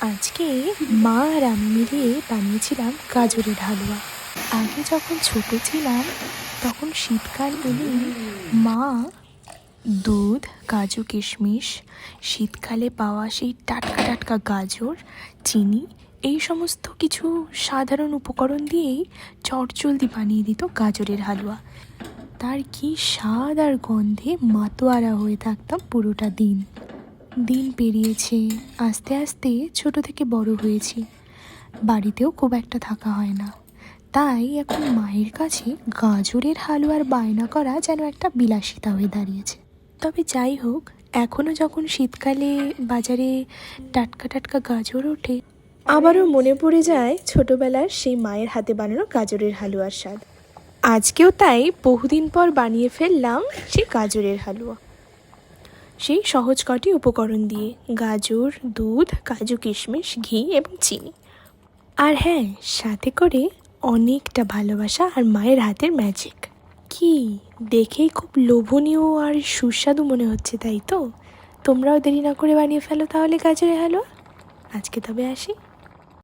আজকে মা আর আমি মিলিয়ে বানিয়েছিলাম গাজরের হালুয়া। আগে যখন ছোট ছিলাম, তখন শীতকাল এলেই মা দুধ, কাজু কিশমিশ, শীতকালে পাওয়া সেই টাটকা টাটকা গাজর, চিনি, এই সমস্ত কিছু সাধারণ উপকরণ দিয়েই চটজলদি বানিয়ে দিত গাজরের হালুয়া। তার কি স্বাদ আর গন্ধে মাতোয়ারা হয়ে থাকতাম পুরোটা দিন। দিন পেরিয়েছে, আস্তে আস্তে ছোট থেকে বড় হয়েছি। বাড়িতেও খুব একটা থাকা হয় না। তাই এখন মায়ের কাছে গাজরের হালুয়ার বায়না করা যেন একটা বিলাসিতা হয়ে দাঁড়িয়েছে। তবে যাই হোক এখনও যখন শীতকালে বাজারে টাটকা টাটকা গাজর ওঠে, আবারও মনে পড়ে যায় ছোটবেলার সেই মায়ের হাতে বানানো গাজরের হালুয়ার স্বাদ। আজকেও তাই বহুদিন পর বানিয়ে ফেললাম সেই গাজরের হালুয়া। সেই সহজ কটি উপকরণ দিয়ে গাজর, দুধ, কাজু কিশমিশ, ঘি এবং চিনি। আর হ্যাঁ সাথে করে অনেকটা ভালোবাসা আর মায়ের হাতের ম্যাজিক কি? দেখেই খুব লোভনীয় আর সুস্বাদু মনে হচ্ছে, তাই তো? তোমরাও দেরি না করে বানিয়ে ফেলো তাহলে গাজরে হালুয়া। আজকে তবে আসি।